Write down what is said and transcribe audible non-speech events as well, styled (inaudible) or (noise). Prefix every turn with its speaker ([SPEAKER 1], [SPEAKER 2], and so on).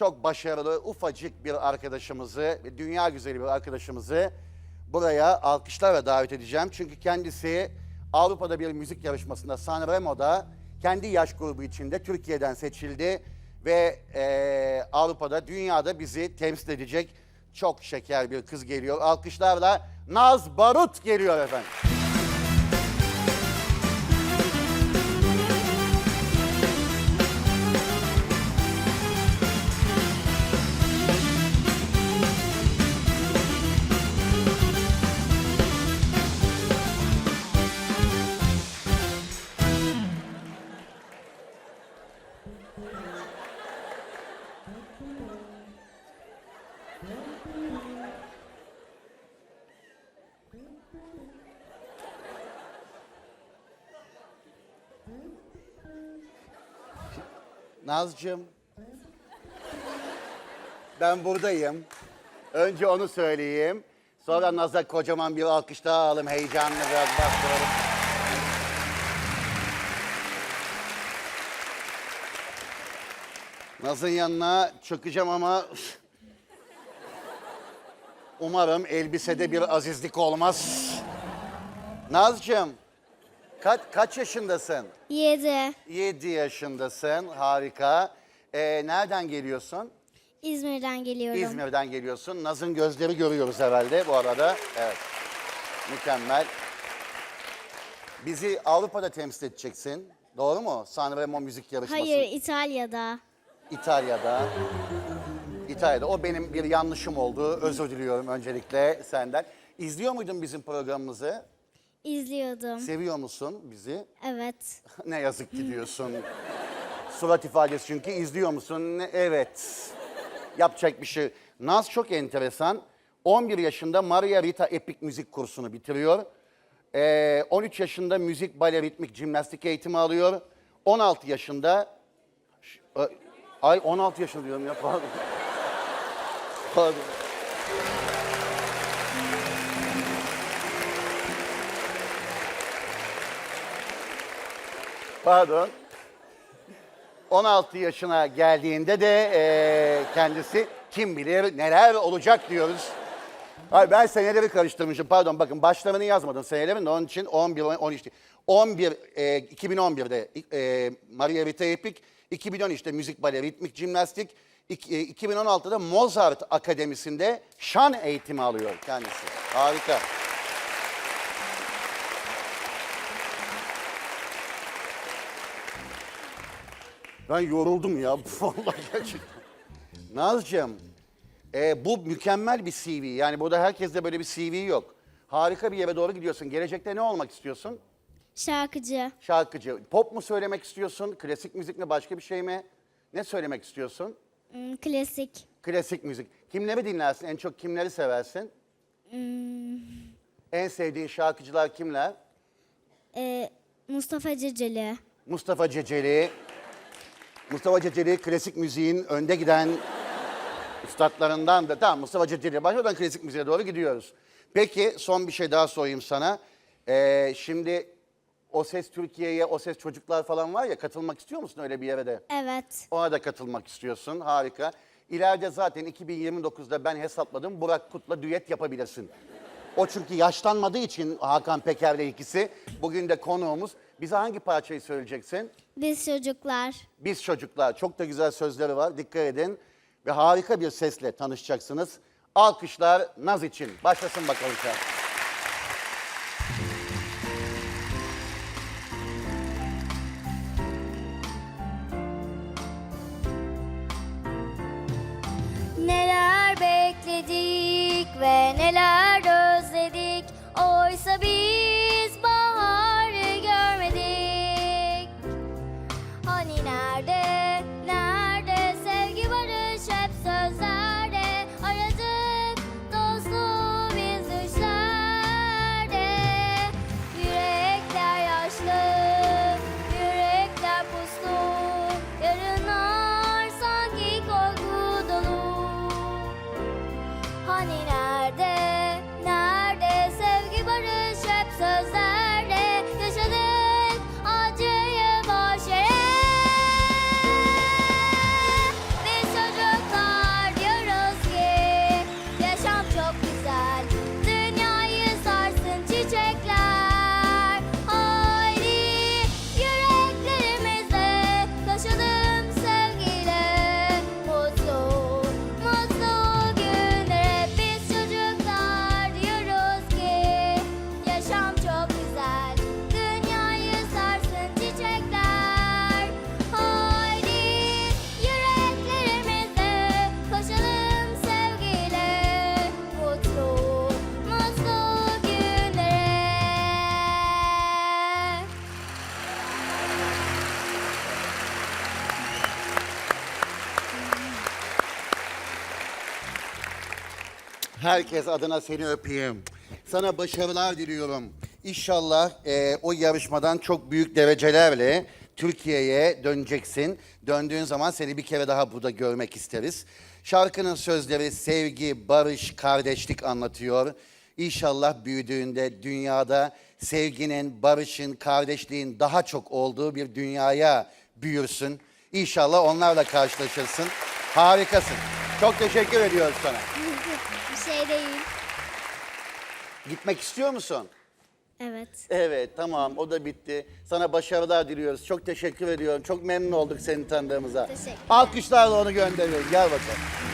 [SPEAKER 1] çok başarılı ufacık bir arkadaşımızı, dünya güzeli bir arkadaşımızı buraya alkışlarla davet edeceğim. Çünkü kendisi Avrupa'da bir müzik yarışmasında Sanremo'da kendi yaş grubu içinde Türkiye'den seçildi ve eee, Avrupa'da, dünyada bizi temsil edecek çok şeker bir kız geliyor. Alkışlarla Naz Barut geliyor efendim. Nazcığım. Ben buradayım. Önce onu söyleyeyim. Sonra Naz'a kocaman bir alkış daha alalım. Heyecanlı biraz bastıralım. Naz'ın yanına çökeceğim ama... Umarım elbisede bir azizlik olmaz. Nazcığım, kaç, kaç yaşındasın?
[SPEAKER 2] 7.
[SPEAKER 1] 7 yaşındasın, harika. Ee, nereden geliyorsun?
[SPEAKER 2] İzmir'den geliyorum.
[SPEAKER 1] İzmir'den geliyorsun. Naz'ın gözleri görüyoruz herhalde bu arada. Evet, mükemmel. Bizi Avrupa'da temsil edeceksin. Doğru mu? Sanremo müzik yarışması.
[SPEAKER 2] Hayır, İtalya'da.
[SPEAKER 1] İtalya'da. İtalya'da. O benim bir yanlışım oldu. Özür diliyorum öncelikle senden. İzliyor muydun bizim programımızı?
[SPEAKER 2] İzliyordum.
[SPEAKER 1] Seviyor musun bizi?
[SPEAKER 2] Evet. (laughs)
[SPEAKER 1] ne yazık ki diyorsun. Surat ifadesi çünkü izliyor musun? Ne- Evet. Yapacak bir şey. Naz çok enteresan. 11 yaşında Maria Rita Epik müzik kursunu bitiriyor. Ee, 13 yaşında müzik, bale, ritmik, jimnastik eğitimi alıyor. 16 yaşında... Ş- ö- Ay 16 yaşında diyorum ya pardon. (laughs) Pardon. Pardon. 16 yaşına geldiğinde de eee, kendisi kim bilir neler olacak diyoruz. Hayır ben seneleri karıştırmışım. Pardon bakın başlarını yazmadım senelerin onun için 11, 13 değil. 11, eee, 2011'de eee Maria Rita Epik, 2013'te müzik bale, ritmik jimnastik, ik- eee, 2016'da Mozart Akademisi'nde şan eğitimi alıyor kendisi. Harika. Ben yoruldum ya. (laughs) Vallahi gerçekten. Nazcığım, e, bu mükemmel bir CV. Yani burada herkeste böyle bir CV yok. Harika bir yere doğru gidiyorsun. Gelecekte ne olmak istiyorsun?
[SPEAKER 2] Şarkıcı.
[SPEAKER 1] Şarkıcı. Pop mu söylemek istiyorsun? Klasik müzik mi? Başka bir şey mi? Ne söylemek istiyorsun?
[SPEAKER 2] Hmm, Klasik.
[SPEAKER 1] Klasik müzik. Kimleri dinlersin? En çok kimleri seversin? En sevdiğin şarkıcılar kimler?
[SPEAKER 2] Ee, Mustafa Ceceli.
[SPEAKER 1] Mustafa Ceceli. Mustafa Ceceli klasik müziğin önde giden üstadlarından da. Tamam Mustafa Ceceli başlamadan klasik müziğe doğru gidiyoruz. Peki son bir şey daha sorayım sana. Ee, şimdi O Ses Türkiye'ye, O Ses Çocuklar falan var ya katılmak istiyor musun öyle bir yere de?
[SPEAKER 2] Evet.
[SPEAKER 1] Ona da katılmak istiyorsun. Harika. İleride zaten 2029'da ben hesapladım Burak Kut'la düet yapabilirsin. O çünkü yaşlanmadığı için Hakan Peker'le ikisi. Bugün de konuğumuz. Bize hangi parçayı söyleyeceksin?
[SPEAKER 2] Biz çocuklar.
[SPEAKER 1] Biz çocuklar. Çok da güzel sözleri var. Dikkat edin. Ve harika bir sesle tanışacaksınız. Alkışlar Naz için. Başlasın bakalım sen.
[SPEAKER 2] Neler bekledik ve neler. be
[SPEAKER 1] Herkes adına seni öpeyim. Sana başarılar diliyorum. İnşallah e, o yarışmadan çok büyük derecelerle Türkiye'ye döneceksin. Döndüğün zaman seni bir kere daha burada görmek isteriz. Şarkının sözleri sevgi, barış, kardeşlik anlatıyor. İnşallah büyüdüğünde dünyada sevginin, barışın, kardeşliğin daha çok olduğu bir dünyaya büyürsün. İnşallah onlarla karşılaşırsın. Harikasın. Çok teşekkür ediyoruz sana. (laughs)
[SPEAKER 2] Şey değil.
[SPEAKER 1] Gitmek istiyor musun?
[SPEAKER 2] Evet.
[SPEAKER 1] Evet tamam o da bitti. Sana başarılar diliyoruz. Çok teşekkür ediyorum. Çok memnun olduk seni tanıdığımıza.
[SPEAKER 2] Teşekkür.
[SPEAKER 1] Alkışlarla onu gönderiyoruz. Gel bakalım.